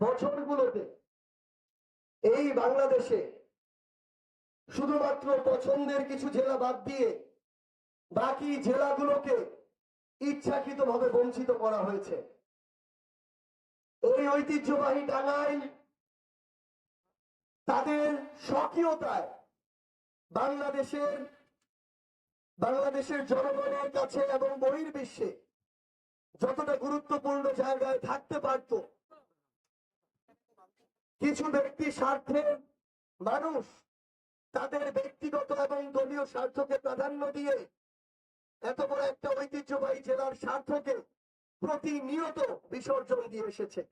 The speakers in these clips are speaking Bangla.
বছরগুলোতে এই বাংলাদেশে শুধুমাত্র পছন্দের কিছু জেলা বাদ দিয়ে বাকি জেলাগুলোকে ইচ্ছাকৃতভাবে বঞ্চিত করা হয়েছে। এই ঐতিহ্যবাহী টাঙ্গাইল তাদের স্বকীয়তায় বাংলাদেশের বাংলাদেশের জনগণের কাছে এবং বহির্বিশ্বে যতটা গুরুত্বপূর্ণ জায়গায় থাকতে পারত কিছু ব্যক্তি স্বার্থের মানুষ, তাদের ব্যক্তিগত এবং দলীয় স্বার্থকে প্রাধান্য দিয়ে এত বড় একটা ঐতিহ্যবাহী জেলার স্বার্থকে প্রতিনিয়ত বিসর্জন দিয়ে এসেছে।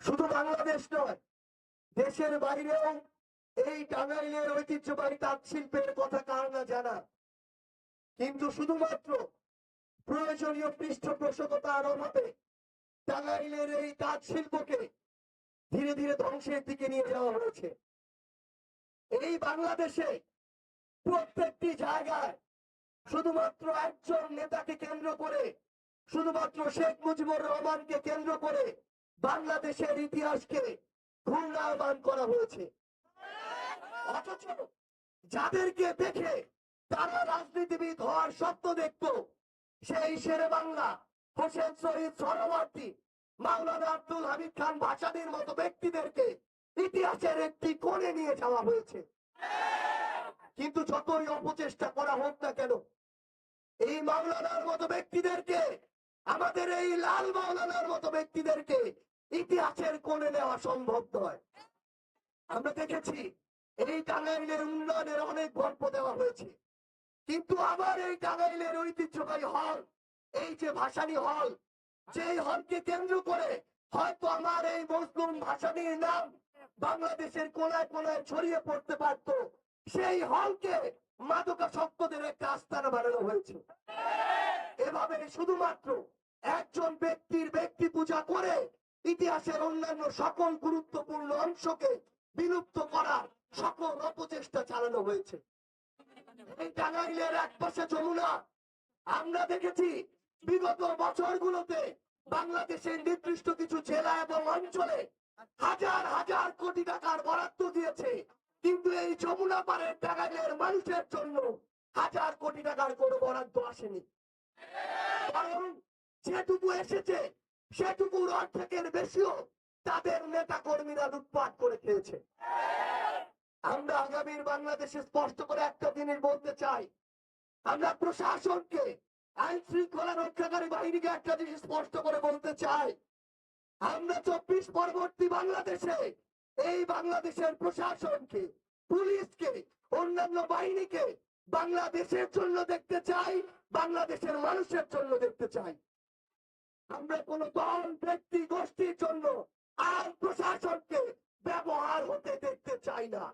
শুধু বাংলাদেশ নয়, দেশের বাইরেও এই টাঙ্গাইলের ঐতিহ্যবাহী তাঁত শিল্পের কথা কার না জানা। কিন্তু শুধুমাত্র প্রয়োজনীয় পৃষ্ঠপোষকতার অভাবে টাঙ্গাইলের এই তাঁত শিল্পকে ধীরে ধীরে ধ্বংসের দিকে নিয়ে যাওয়া হয়েছে। এই বাংলাদেশে প্রত্যেকটি জায়গায় শুধুমাত্র একজন নেতাকে কেন্দ্র করে, শুধুমাত্র শেখ মুজিবুর রহমানকে কেন্দ্র করে বাংলাদেশের ইতিহাসকে ঘূর্ণায়মান করা হয়েছে। অথচ যাদেরকে দেখে তারা রাজনীতিবিদ হওয়ার স্বপ্ন দেখত, সেই শেরে বাংলা হোসেন শহীদ সরবর্তী মাওলানা আব্দুল হামিদ খান ভাসানির মতো ব্যক্তিদেরকে ইতিহাসের একটি কোণে নিয়ে যাওয়া হয়েছে। কিন্তু যতই অপচেষ্টা করা হোক না কেন, এই মাওলানার মতো ব্যক্তিদেরকে, আমাদের এই লাল মাওলানার মতো ব্যক্তিদেরকে ইতিহাসের কোণে নেওয়া সম্ভব নয়। আমরা দেখেছি এই টাঙ্গাইলের উন্নয়নের অনেক গল্প দেওয়া হয়েছে। কিন্তু আবার এই টাঙ্গাইলের ঐতিহ্যবাহী হল এই যে ভাসানী হল, যেই হলকে কেন্দ্র করে হয়তো আমার এই মুসলিম ভাসানীর নাম বাংলাদেশের কোনায় কোনায় ছড়িয়ে পড়তে পারত, সেই হলকে মাদকাসক্তদের একটা আস্তানা বানানো হয়েছে। এভাবে শুধুমাত্র একজন ব্যক্তির ব্যক্তি পূজা করে ইতিহাসের অন্যান্য সকল গুরুত্বপূর্ণ অংশকে বিলুপ্ত করার সকল অপচেষ্টা চালানো হয়েছে। এই টাঙ্গাইলের এক পাশে যমুনা, আমরা দেখেছি বিগত বছরগুলোতে বাংলাদেশের নির্দিষ্ট কিছু জেলা এবং অঞ্চলে হাজার হাজার কোটি টাকার বরাদ্দ দিয়েছে। কিন্তু এই যমুনা পাড়ের টাঙ্গাইলের মানুষের জন্য হাজার কোটি টাকার কোনো বরাদ্দ আসেনি। কারণ যেটুকু এসেছে, সেটুকুর অর্ধেকের বেশিও তাদের নেতা কর্মীরা লুটপাট করে খেয়েছে। আমরা আগামীর বাংলাদেশে স্পষ্ট করে একটা জিনিস বলতে চাই। আমরা প্রশাসনকে আইন শৃঙ্খলা রক্ষাকারী বাহিনীকে একটা জিনিস স্পষ্ট করে বলতে চাই। আমরা চব্বিশ পরবর্তী বাংলাদেশে, এই বাংলাদেশের প্রশাসনকে, পুলিশকে, অন্যান্য বাহিনীকে বাংলাদেশের জন্য দেখতে চাই, বাংলাদেশের মানুষের জন্য দেখতে চাই। আমরা কোন দল, ব্যক্তি, গোষ্ঠীর জন্য আর প্রশাসনকে ব্যবহার হতে দেখতে চাই না।